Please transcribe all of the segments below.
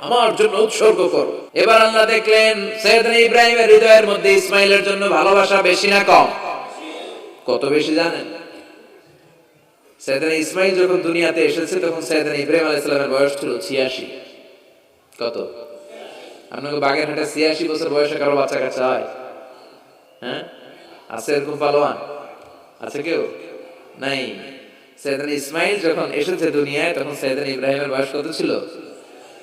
আমার জন্য উৎসর্গ করো। এবার আল্লাহ দেখলেন, সৈয়দনা ইব্রাহিমের হৃদয়ের মধ্যে ইসমাইলের জন্য ভালোবাসা বেশি না কম? কত বেশি জানেন? সৈয়দনা ইসমাইল যখন দুনিয়াতে এসেছে, তখন সৈয়দনা ইব্রাহিম বয়স ছিল 86 কত? আপনাকে বাগেরহাটে 86 বছর বয়সে কারও বাচ্চা কাচ্চা হয়? হ্যাঁ? আছে এরকম পালোয়ান? আছে কেউ? নাই। সৈয়দনা ইসমাইল যখন এসেছে দুনিয়ায়, তখন সৈয়দনা ইব্রাহিমের বয়স কত ছিল?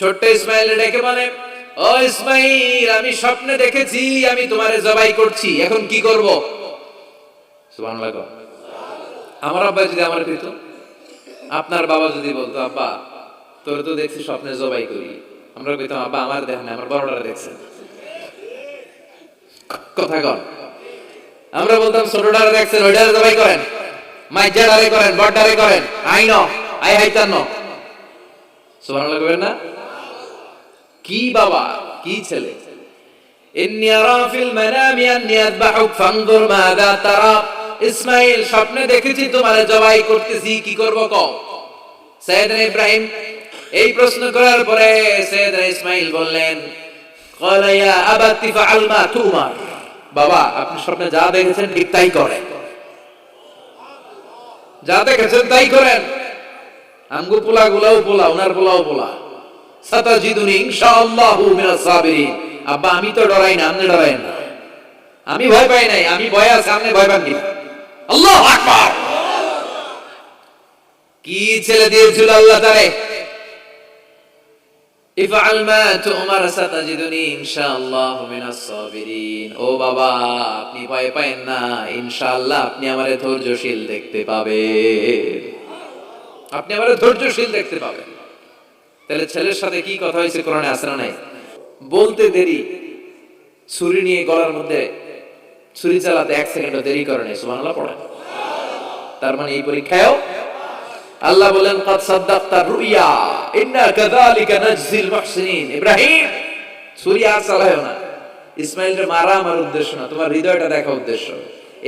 ছোট্ট ইসমাইল ডেকে বলে, ও ইসমাইল, আমি স্বপ্নে দেখেছি, আমি তোমারে জবাই করছি, এখন কি করব? আমার আব্বা যদি আমার পেত আপনার বাবা যদি বলতো, আব্বা, তোর তো দেখছি স্বপ্নে জবাই করি। আমরা কইতাম, আব্বা, আমার দেখ না আমার বড়টা দেখছে। কথা কন। আমরা বলতাম, ছোটটারে দেখছেন, ওইটারে জবাই করেন। মাইজাডারে করেন বড়ডারে করেন। আই ন, আই হাইতান ন। সুবহানাল্লাহ কইবেন না? কি বাবা, কি ছেলে? ইসমাইল স্বপ্নে দেখেছি তোমার জবাই করতেছি, কি ইব্রাহিম এই প্রশ্ন করার পরে সৈয়দ ইসমাইল বললেন বাবা, আপনি স্বপ্নে যা দেখেছেন ঠিক তাই করেন। যা দেখেছেন তাই করেন। আঙ্গু পোলা গুলাও পোলা ওনার পোলাও পোলা। সাতাজিদুনি ইনশাআল্লাহু মিনাস সাবিরিন। আব্বা, আমি তো ডরাই না, আপনি ডরাই না। আমি ভয় পাই নাই, আমি ভয় আছে, আপনি ভয় পাননি আল্লাহু আকবার! কি ছেলে দিয়েছিল আল্লাহ তারে? ইফআল মা তুমার সাতাজিদুনি ইনশাআল্লাহু মিনাস সাবিরিন। ও বাবা, আপনি ভয় পাবেন না, ইনশাআল্লাহ আপনি আমারে ধৈর্যশীল দেখতে পাবেন। আপনি আমারে ধৈর্যশীল দেখতে পাবেন। তাহলে ছেলের সাথে কি কথা হয়েছে কোরআনে আছে না নাই? বলতে দেরি। ছুরি নিয়ে গলার মধ্যে ছুরি চালাতে এক সেকেন্ডও দেরি করে নেই, সুবহানাল্লাহ পড়ে তার মানে এই পরীক্ষায়ও আল্লাহ বলেন রুইয়া, ইন্না কাযালিকা মুহসিনিন। ইব্রাহিম আর না। ইসমাইলকে মারা আমার উদ্দেশ্য না, তোমার হৃদয়টা দেখা উদ্দেশ্য।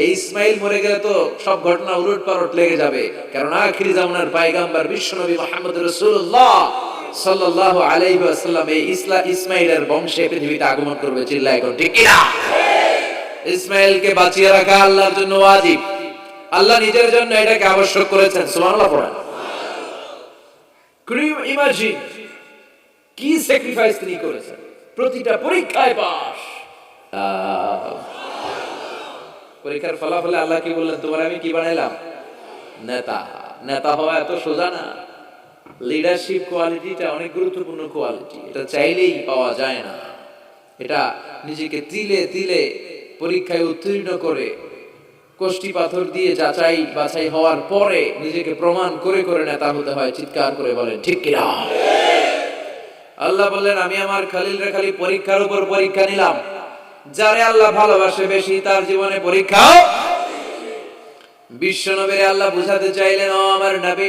এই ইসমাইল মরে গেলে তো সব ঘটনা উলট পালট লেগে যাবে। কারণ আখিরি জামানার পায়গাম্বার বিশ্বনবী মুহাম্মদ রাসূলুল্লাহ সাল্লাল্লাহু আলাইহি ওয়াসাল্লাম এই ইসলা বংশে পৃথিবীতে আগমন করবে, চিল্লায় এখন ঠিক বাঁচিয়ে রাখা আল্লাহর জন্য ওয়াজিব। আল্লাহ নিজের জন্য এটাকে আবশ্যক করেছেন, সুবহানাল্লাহ ক্রিম ইমাজিন কি স্যাক্রিফাইস তিনি করেছেন? প্রতিটা পরীক্ষায় পাস পরীক্ষার ফলাফলে আল্লাহ কি বললেন, তোমার আমি কি বানাইলাম? নেতা। নেতা হওয়া এত সোজা না। লিডারশিপ কোয়ালিটিটা অনেক গুরুত্বপূর্ণ কোয়ালিটি এটা চাইলেই পাওয়া যায় না। এটা নিজেকে তিলে তিলে পরীক্ষায় উত্তীর্ণ করে কোষ্টি পাথর দিয়ে যাচাই বাছাই হওয়ার পরে নিজেকে প্রমাণ করে করে নেতা হতে হয়, চিৎকার করে বলেন, ঠিক কিনা? আল্লাহ বললেন, আমি আমার খালিল রে খালি পরীক্ষার উপর পরীক্ষা নিলাম। যারে আল্লাহ ভালোবাসে বেশি, তার জীবনে পরীক্ষা বিশ্ব নবীরে আল্লাহ বুঝাতে চাইলেন, ও আমার নবী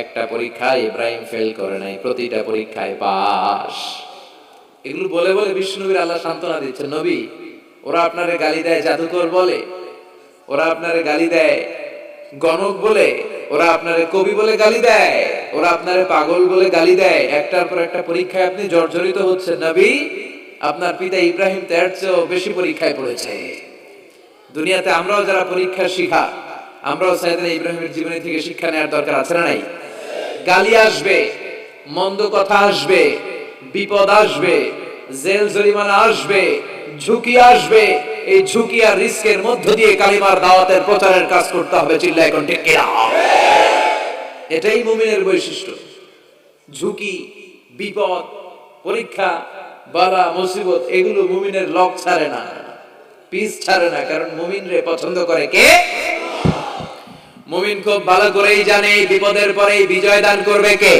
একটা পরীক্ষায় ইব্রাহিম ফেল করে নাই, প্রতিটা পরীক্ষায় পাস এগুলো বলে বলে বিষ্ণুবীর আল্লাহ সান্ত্বনা দিচ্ছে নবী, ওরা আপনারে গালি দেয় জাদুকর বলে, ওরা আপনারে গালি দেয় গণক বলে, ওরা আপনারে কবি বলে গালি দেয়, ওরা আপনারে পাগল বলে গালি দেয়। একটার পর একটা পরীক্ষায় আপনি জর্জরিত হচ্ছেন, নবী, আপনার পিতা ইব্রাহিম তার চেয়েও বেশি পরীক্ষায় পড়েছে। দুনিয়াতে আমরাও যারা পরীক্ষা শিখা, আমরাও সাইদানা ইব্রাহিমের জীবনী থেকে শিক্ষা নেওয়ার দরকার আছে না নাই? গালি আসবে, মন্দ কথা আসবে, বিপদ আসবে, জেল জরিমানা আসবে, ঝুঁকি আসবে, এই ঝুঁকি আর রিস্কের মধ্য দিয়ে কালিমার দাওয়াতের প্রচারের কাজ করতে হবে চিল্লা এখন ঠিক এটাই মুমিনের বৈশিষ্ট্য। ঝুঁকি, বিপদ, পরীক্ষা বালা মুসিবত, এগুলো মুমিনের লক ছাড়ে না। পিস ছাড়ে না, কারণ মুমিন রে পছন্দ করে কে? মুমিন খুব ভালো করেই জানে এই বিপদের পরেই বিজয় দান করবে কে?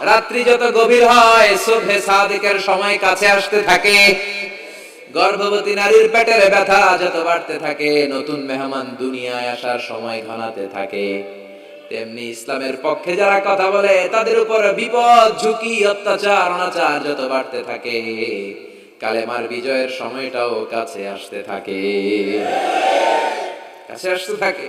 রাত্রি যত গভীর হয়, সুবহে সাদিকের সময় কাছে আসতে থাকে। গর্ভবতী নারীর পেটের ব্যথা যত বাড়তে থাকে, নতুন মেহমান দুনিয়ায় আসার সময় ঘনাতে থাকে। তেমনি ইসলামের পক্ষে যারা কথা বলে, তাদের উপর বিপদ, ঝুঁকি, অত্যাচার, অনাচার যত বাড়তে থাকে, কালেমার বিজয়ের সময়টাও কাছে আসতে থাকে। কাছে আসতে থাকে।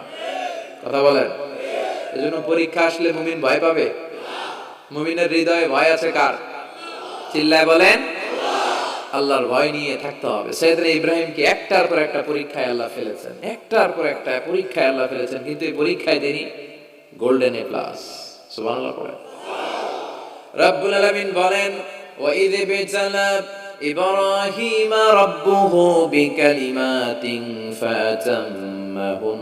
কথা বলেন। এজন্য পরীক্ষা আসলে মুমিন ভয় পাবে। মুমিনের হৃদয়ে ভয় আছে কার? চিল্লায় বলেন, আল্লাহর ভয় নিয়ে থাকতে হবে। সৈয়দনা ইব্রাহিমকে একটার পর একটা পরীক্ষায় আল্লাহ ফেলেছেন। একটার পর একটা পরীক্ষায় আল্লাহ ফেলেছেন, কিন্তু এই পরীক্ষায় তিনি গোল্ডেন এ প্লাস। সুবহানাল্লাহ পড়ে রব্বুল আলামিন বলেন ওয়া ইয বিতালা ইব্রাহিম রাব্বুহু বিকালিমাতিন ফাতাম্মাহুন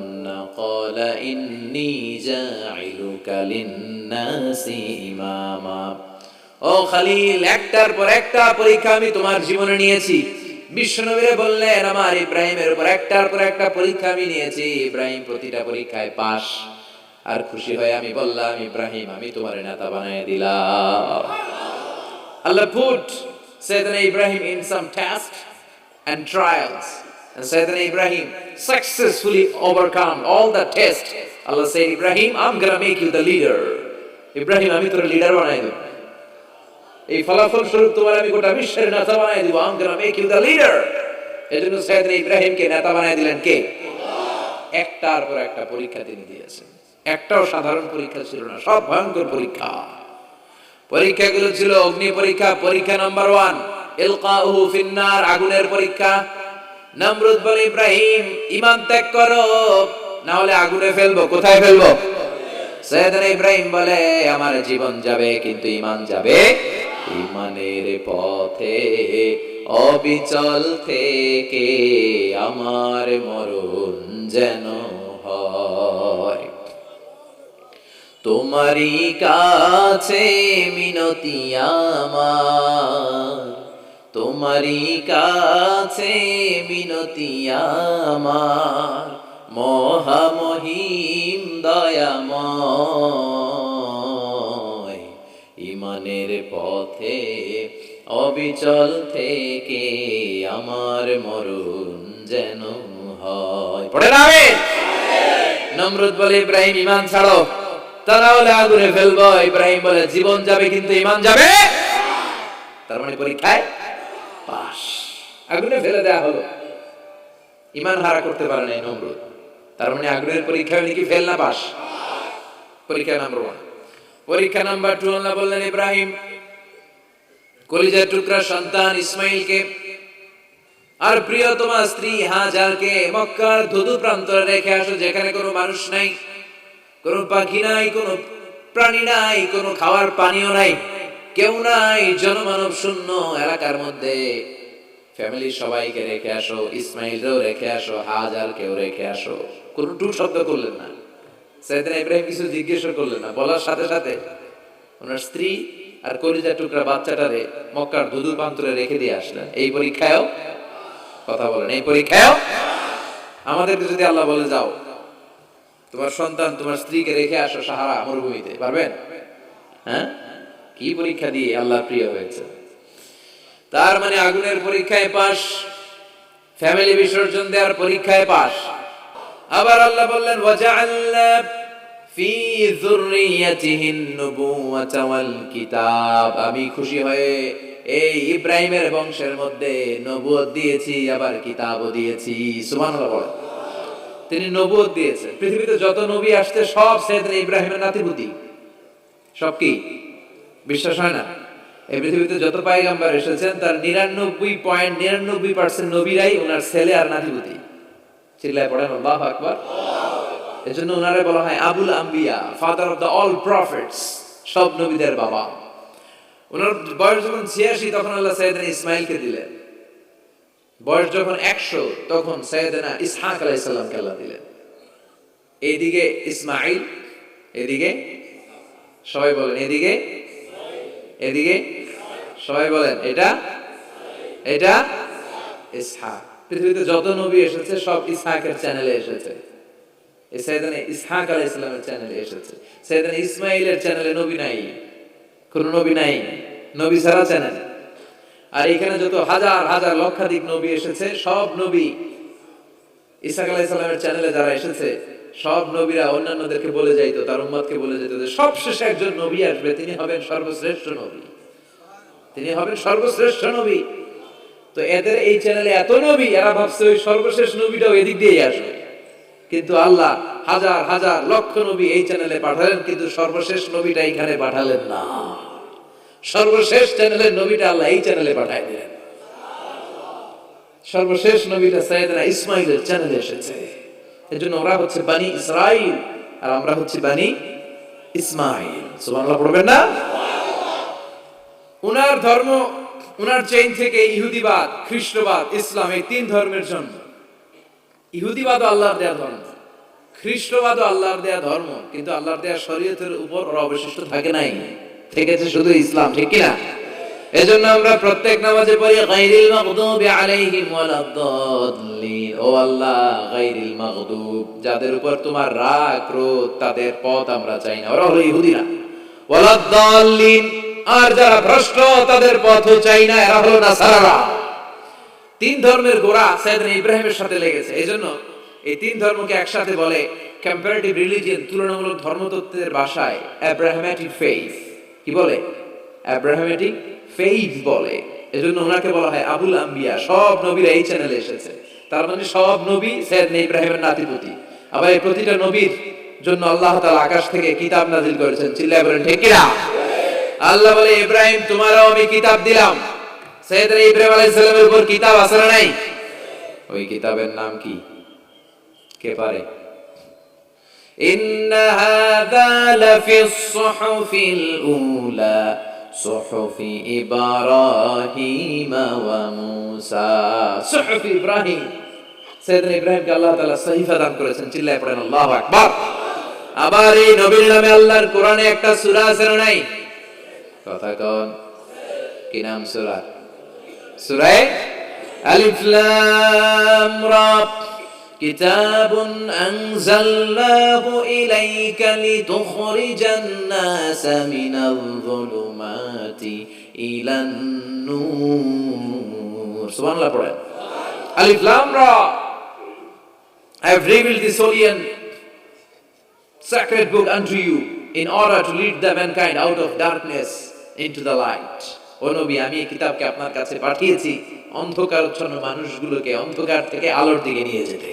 قَالَ إِنِّي جَاعِلُكَ لِلنَّاسِ إِمَامًا ও খালিল একটার পর একটা পরীক্ষা আমি তোমার জীবনে নিয়েছি বিশ্বনবীরে বললেন আমার ইব্রাহিমের উপর একটার পর একটা পরীক্ষা আমি নিয়েছি ইব্রাহিম প্রতিটা পরীক্ষায় পাস আর খুশি হয়ে আমি বললাম ইব্রাহিম আমি তোমার নেতা বানিয়ে দিলাম Allah put Sayyidina Ibrahim in some tests and trials. And Sayyidina Ibrahim successfully overcome all the tests. Allah said, Ibrahim, I'm gonna make you the leader. Ibrahim, আমি তোর লিডার বানাই দেব। এই ফলাফল স্বরূপ তোমার আমি গোটা বিশ্বের নেতা বানাই দিব। I'm gonna make you the leader এজন্য সাইয়েদনা ইব্রাহিমকে নেতা বানাই দিলেন কে? একটার পর একটা পরীক্ষা তিনি দিয়েছেন। একটাও সাধারণ পরীক্ষা ছিল না সব ভয়ঙ্কর পরীক্ষা। পরীক্ষাগুলো ছিল অগ্নি পরীক্ষা পরীক্ষা নাম্বার ওয়ান ইলকাউহু ফিন্নার আগুনের পরীক্ষা। নমরুদ বলে, ইব্রাহিম ইমান ত্যাগ করো না হলে আগুনে ফেলব। কোথায় ফেলব? সৈয়দনা ইব্রাহিম বলে, আমার জীবন যাবে, কিন্তু ইমান যাবে ইমানের পথে। অবিচল থেকে আমার মরণ যেন হয়। তোমারই কাছে মিনতি আমার। তোমারই কাছে মিনতি আমার। মহামহিম দয়াময়। ইমানের পথে, অবিচল থেকে আমার মরণ যেন হয়। পড়ে না নমরুদ বলে, ইব্রাহিম ইমান ছাড়ো। তারা হলে আগুনে ফেলব। ইব্রাহিম বলে, জীবন যাবে, কিন্তু ইমান যাবে? তার মানে পরীক্ষায় পাস। আগুনে ফেলে দেয়া হলো। ইমান হারা করতে পারে নাই নমরুদ তার মানে আগুনের পরীক্ষায় নাকি ফেল না পাস? পরীক্ষা নাম্বার ওয়ান পরীক্ষা নাম্বার টু আল্লাহ বললেন, ইব্রাহিম, কলিজার টুকরা সন্তান ইসমাইলকে আর প্রিয় তোমার স্ত্রী হাজারকে মক্কার ধুধু প্রান্তরে রেখে আসো, যেখানে কোনো মানুষ নাই, কোনো পাখি নাই, কোনো প্রাণী নাই, কোনো খাওয়ার পানিও নাই। কেউ নাই, জনমানব শূন্য এলাকার মধ্যে। ফ্যামিলির সবাইকে রেখে আসো, ইসমাইলকেও রেখে আসো হাজার কেউ রেখে আসো। কোনো টু শব্দ করলেন না। সাইদিন ইব্রাহিম কিছু জিজ্ঞেস করলেন না, বলার সাথে সাথে ওনার স্ত্রী আর কলিজার টুকরা বাচ্চাটারে মক্কার ধুধু প্রান্তরে রেখে দিয়ে আসলেন। এই পরীক্ষায়ও কথা বলেন, এই পরীক্ষায়ও আমাদেরকে যদি আল্লাহ বলে যাও, তোমার সন্তান, তোমার স্ত্রীকে রেখে আসো সাহারা মরুভূমিতে, পারবেন? হ্যাঁ? কি পরীক্ষা দিয়ে আল্লাহ প্রিয় হয়েছে? তার মানে আগুনের পরীক্ষায় পাস ফ্যামিলি বিসর্জন দেওয়ার পরীক্ষায় পাস আবার আল্লাহ বললেন, ওয়াজআলনা ফি যুররিয়াতিহিন নুবুওয়াতা কিতাব। আমি খুশি হয়ে এই ইব্রাহিমের বংশের মধ্যে নবুয়ত দিয়েছি, আবার কিতাবও দিয়েছি। বলেন। তিনি নবুয়ত দিয়েছেন। পৃথিবীতে যত নবী আসছে, সব সাইয়েদনা ইব্রাহিমের নাতিপুতি সব কি? বিশ্বাস হয় না? এই পৃথিবীতে যত পায়গাম্বার এসেছেন, তার নিরানব্বই পয়েন্ট নিরানব্বই পার্সেন্ট নবীরাই ওনার ছেলে আর নাতিপুতি। চিল্লায় পড়েন আল্লাহ আকবার। এজন্য ওনারে বলা হয় আবুল আম্বিয়া father of the all prophets সব নবীদের বাবা। ওনার বয়স যখন ছিয়াশি, তখন আল্লাহ সাইয়েদানা ইসমাইলকে দিলেন। বয়স যখন একশো, তখন সাইয়েদানা ইসহাক আলাইসাল্লামকে আল্লাহ দিলেন। এইদিকে ইসমাইল, এদিকে সবাই বলেন, এদিকে এদিকে সবাই বলেন, এটা? এটা? ইসহাক। পৃথিবীতে যত নবী এসেছে, সব ইসহাকের চ্যানেলে এসেছে। এই সাইদানে ইসহাক আলাহ ইসলামের চ্যানেলে এসেছে। সাইদানে ইসমাইলের চ্যানেলে নবী নাই। কোন নবী নাই। নবী ছাড়া চ্যানেল আর এখানে যত হাজার হাজার লক্ষাধিক নবী এসেছে, সব নবী ইসাক আলাহ চ্যানেলে যারা এসেছে সব নবীরা অন্যান্যদেরকে বলে যাইতো, তার উম্মাদকে বলে যেত যে সবশেষে একজন নবী আসবে, তিনি হবেন সর্বশ্রেষ্ঠ নবী। তিনি হবেন সর্বশ্রেষ্ঠ নবী। তো এদের এই চ্যানেলে এত নবী, এরা ভাবছে ওই সর্বশেষ নবীটাও এদিক দিয়েই আসবে। কিন্তু আল্লাহ হাজার হাজার লক্ষ নবী এই চ্যানেলে পাঠালেন, কিন্তু সর্বশেষ নবীটা এইখানে পাঠালেন না। সর্বশেষ চ্যানেলের নবীটা আল্লাহ এই চ্যানেলে পাঠাই দিলেন। সর্বশেষ নবীটা সৈয়দনা ইসমাইলের চ্যানেলে এসেছে। এজন্য ওরা হচ্ছে বানি ইসরাইল, আর আমরা হচ্ছে বানি ইসমাইল। সুবহানাল্লাহ, পড়বেন না? উনার ধর্ম, উনার চেইন থেকে ইহুদিবাদ, খ্রিস্টবাদ, ইসলাম, এই তিন ধর্মের জন্য ইহুদিবাদ আল্লাহর দেয়া ধর্ম খ্রিস্টবাদ আল্লাহর দেয়া ধর্ম, কিন্তু আল্লাহর দেয়া শরীয়তের উপর ওরা অবশিষ্ট থাকে নাই। থেকেছে শুধু ইসলাম, ঠিক কিনা? এজন্য আমরা প্রত্যেক নামাজে পড়ি, গায়রিল মাগদুবি আলাইহিম ওয়ালাদ-দাল্লিন ও আল্লাহ, গায়রিল মাগদুব। যাদের উপর তোমার রাগ, ক্রোধ, তাদের পথ আমরা চাই না। ওরা হলো ইহুদিরা। ওয়ালাদ-দাল্লিন আর যারা ভ্রষ্ট, তাদের পথও চাই না। এরা হলো নাসারারা। তিন ধর্মের গোড়া সাইয়েদনা ইব্রাহিমের সাথে লেগেছে। এজন্য এই তিন ধর্মকে একসাথে বলে কম্পারেটিভ রিলিজিয়ন তুলনামূলক ধর্মতত্ত্বের ভাষায় অ্যাব্রাহামেটিক ফেইথ কি বলে? অ্যাব্রাহামেটিক ফেইথ বলে এজন্য ওনাকে বলা হয় আবুল আম্বিয়া সব নবীরা এই চ্যানেলে এসেছে তার মানে সব নবী সাইয়েদনা ইব্রাহিমের নাতিপুতি আবার এই প্রতিটা নবীর জন্য আল্লাহ তাআলা আকাশ থেকে কিতাব নাজিল করেছেন চিল্লায় বলেন ঠিক কিনা আল্লাহ বলে ইব্রাহিম তোমারও আমি কিতাব দিলাম সৈয়দনা ইব্রাহিম আলাইহিস সালামের উপর কিতাব আছে না নাই ওই কিতাবের নাম কি কে পারে إن هذا لفي الصحف الأولى صحف إبراهيم وموسى صحف إبراهيم سيدنا إبراهيم কে আল্লাহ তাআলা সহিফা দান করেছেন চিল্লায় পড়েন আল্লাহু আকবার আবার এই নবীর নামে আল্লাহর কোরআনে একটা সূরা আছে না নাই কথা কন কি নাম সূরা সূরায়ে আলিফ লাম রা كتاب أنزلناه إليك لتخرج الناس من الظلمات إلى النور سبحان الله পড়েন আলিফ লাম রা I have revealed this holy and sacred book unto you in order to lead the mankind out of darkness into the light. ও নবী আমি এই কিতাবকে আপনার কাছে পাঠিয়েছি অন্ধকারচ্ছন্ন মানুষগুলোকে অন্ধকার থেকে আলোর দিকে নিয়ে যেতে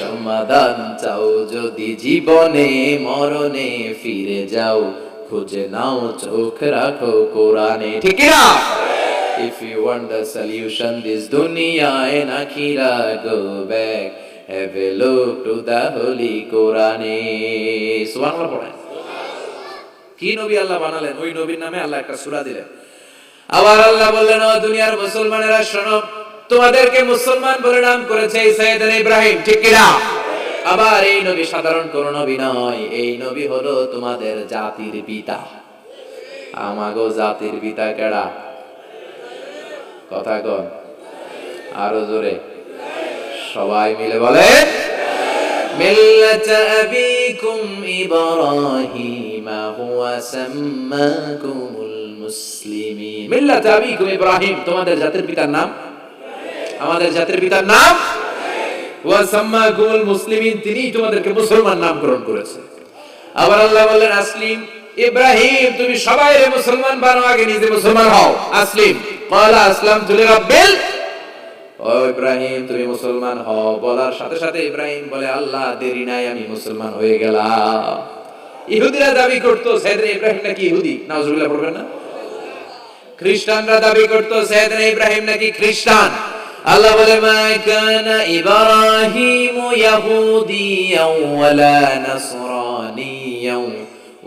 সমাধান চাও। যদি জীবনে মরণে ফিরে যাও, খুঁজে নাও, চোখ রাখো কোরআনে। ঠিক না If you want the solution, this dunya and akhira go back have a look to the holy Quran সুবহানাল্লাহ পড়েন। কি নবী আল্লাহ বানালেন? ওই নবীর নামে আল্লাহ একটা সূরা দিলেন। আবার আল্লাহ বললেন, ও দুনিয়ার মুসলমানেরা, শোনো তোমাদেরকে মুসলমান বলে নাম করেছে এই ইব্রাহিম, ঠিক কি না? আবার এই নবী সাধারণ কোন নবী নয়, এই নবী হলো তোমাদের জাতির পিতা। আমাগো জাতির পিতা কেডা? কথা কন। আরও জোরে। সবাই মিলে বলে, মিল্লাত আবিকুম ইব্রাহিম হুয়া সাম্মাকুমুল মুসলিমিন। মিল্লাত আবিকুম ইব্রাহিম, তোমাদের জাতির পিতার নাম আমাদের জাতির পিতার নাম? ওয়া মুসলিমিন তিনি তোমাদেরকে মুসলমান নামকরণ করেছে আবার আল্লাহ আসলিম, ইব্রাহিম, তুমি সবাই মুসলমান, বানো আগে নিজে মুসলমান হও। আসলিম, ক্বালা আসলামতু লিরাব্বিল। ও ইব্রাহিম, তুমি মুসলমান হও। বলার সাথে সাথে ইব্রাহিম বলে, আল্লাহ, দেরি নাই, আমি মুসলমান হয়ে গেলাম। ইহুদিরা দাবি করতো সাইয়েদনা ইব্রাহিম নাকি ইহুদি? নাউজুবিল্লাহ পড়বেন না? খ্রিস্টানরা দাবি করতো সাইয়েদনা ইব্রাহিম নাকি খ্রিস্টান? আল্লাহ বলে, মা কানা ইব্রাহিম ইয়াহুদিয়াও ওয়ালা নাসরানিয়াও,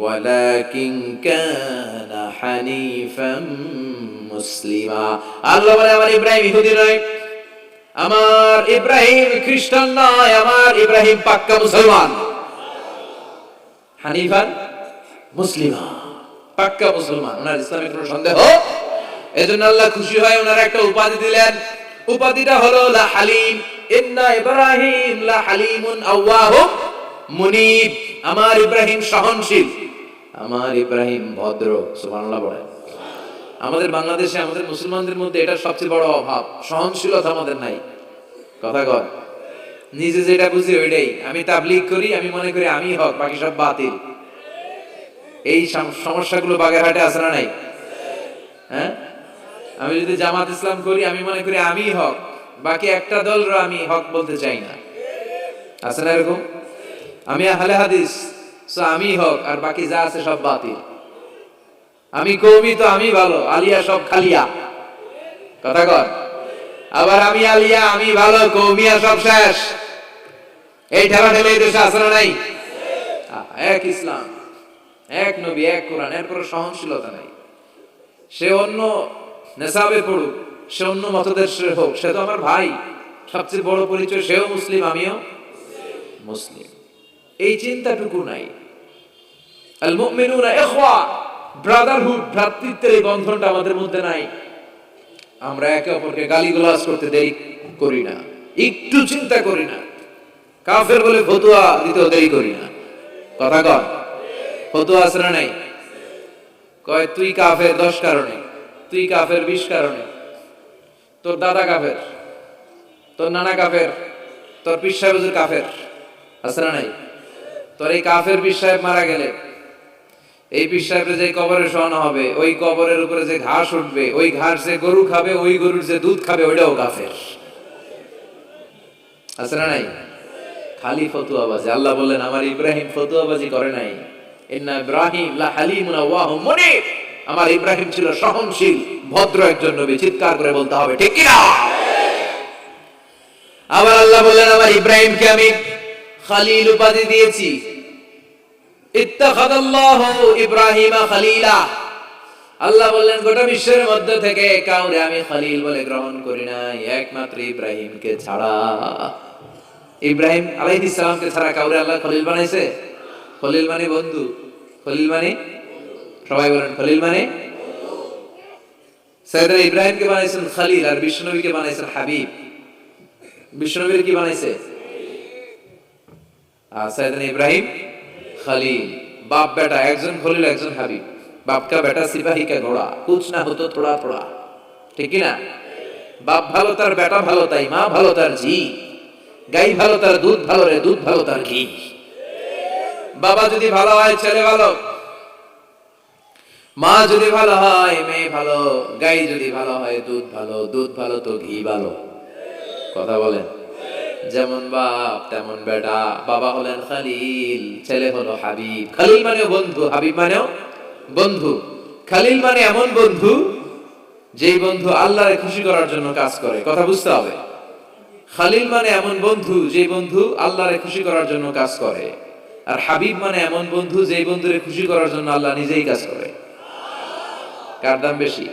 ওয়ালাকিন কানা হানিফাম মুসলিমা। আল্লাহ বলে, আমার ইব্রাহিম ইহুদি নয়, আমার ইব্রাহিম খ্রিস্টান নয়, আমার ইব্রাহিম পাক্কা মুসলমান। হানিফান মুসলিমা, পাক্কা মুসলমান। ওনার ইসলামে কোনো সন্দেহ? এজন্য আল্লাহ খুশি হয়, ওনার একটা উপাধি দিলেন। উপাধিটা হলো লা হালিম। ইন্না ইব্রাহিম লা হালিমুন আওয়াহুম মুনিব। আমার ইব্রাহিম সহনশীল। আমার ইব্রাহিম ভদ্র, সুবহানাল্লাহ বলেন আমাদের বাংলাদেশে, আমাদের মুসলমানদের মধ্যে এটা সবচেয়ে বড় অভাব। সহনশীলতা আমাদের নাই। কথা কর নিজে যেটা বুঝি ওইটাই। আমি তাবলিগ করি, আমি মনে করি আমি হক, বাকি সব বাতিল। এই সম- সমস্যাগুলো বাগেরহাটে আছে না নাই? হ্যাঁ? আমি যদি জামাত ইসলাম করি, আমি মনে করি আমি হক। বাকি একটা দল আমি হক বলতে চাই না। আছে না এরকম? আমি আহলে হাদিস আমি হক, আর বাকি যা আছে সব বাতিল। আমি কৌমি তো আমি ভালো, আলিয়া সব খালিয়া। কথা কর। আবার আমি আলিয়া, আমি ভালো, কৌমিয়া সব শেষ। এই ঠেলা ঠেলে এই দেশে আসলে নাই? এক ইসলাম, এক নবী, এক কোরআন এর কোনো সহনশীলতা নাই। সে অন্য নেশাবে পড়ুক, সে অন্য মতদের হোক, সে তো আমার ভাই। সবচেয়ে বড় পরিচয় সেও মুসলিম, আমিও মুসলিম। এই চিন্তাটুকু নাই। আল মুমিনুনা ইখওয়া, ব্রাদারহুড, ভ্রাতৃত্বের এই বন্ধনটা আমাদের মধ্যে নাই। আমরা একে অপরকে গালিগালাজ করতে দেরি করি না, একটু চিন্তা করি না। কাফের বলে ফতুয়া দিতেও দেরি করি না। কথা কন, ফতুয়া না নাই? কয়, তুই কাফের, দশ কারণে। তুই কাফের বিশ কারণে। তোর দাদা কাফের, তোর নানা কাফের, তোর সাহেব কাফের, আছে না নাই? তোর এই কাফের সাহেব মারা গেলে, এই সাহেবের যে কবরে শোয়ানো হবে, ওই কবরের উপরে যে ঘাস উঠবে, ওই ঘাস যে গরু খাবে, ওই গরুর যে দুধ খাবে, ওইটাও কাফের। আছে না নাই? খালি ফতুয়াবাজি আল্লাহ বললেন, আমার ইব্রাহিম ফতুয়াবাজি করে নাই। ইন্না ইব্রাহিম লা হালিমুন আওয়াহুম মুনিব। আমার ইব্রাহিম ছিল সহনশীল, ভদ্র একজন নবী, চিৎকার করে বলতে হবে, ঠিক কি না আবার আল্লাহ বললেন, আমার ইব্রাহিমকে আমি খালিল উপাধি দিয়েছি। বলে গ্রহণ একমাত্র ইব্রাহিমকে ছাড়া। ইব্রাহিম আলাইহিস ছাড়া কাউরে আল্লাহ খলিল বানাইছে? খলিল মানে বন্ধু, খলিল মানে সবাই বলেন খলিল মানে? সৈয়দরা ইব্রাহিমকে বানাইছেন খালিল আর বিষ্ণুনবীকে বানাইছেন হাবিব। বিশ্বনবীর কি বানাইছে? আর ইব্রাহিম, খালিল। বাপ বেটা, একজন খলিল, একজন হাবিব। বাপকা বেটা সিপাহী কা ঘোড়া। কুছ না হতো থোড়া থোড়া ঠিক না? বাপ ভালো, তার বেটা ভালো, তাই মা ভালো, তার জি গাই ভালো, তার দুধ ভালো রে, দুধ ভালো, তার ঘি। বাবা যদি ভালো হয়, ছেলে ভালো। মা যদি ভালো হয়, মেয়ে ভালো, গাই যদি ভালো হয়, দুধ ভালো দুধ ভালো তো ঘি ভালো। কথা বলেন। যেমন বাপ, তেমন বেটা। বাবা হলেন খালিল, ছেলে হলো হাবিব। খালিল মানেও বন্ধু, হাবিব মানেও বন্ধু। খালিল মানে এমন বন্ধু, যেই বন্ধু আল্লাহরে খুশি করার জন্য কাজ করে। কথা বুঝতে হবে। খালিল মানে এমন বন্ধু যে বন্ধু আল্লাহরে খুশি করার জন্য কাজ করে। আর হাবিব মানে এমন বন্ধু, যেই বন্ধুরে খুশি করার জন্য আল্লাহ নিজেই কাজ করে। কার দাম বেশি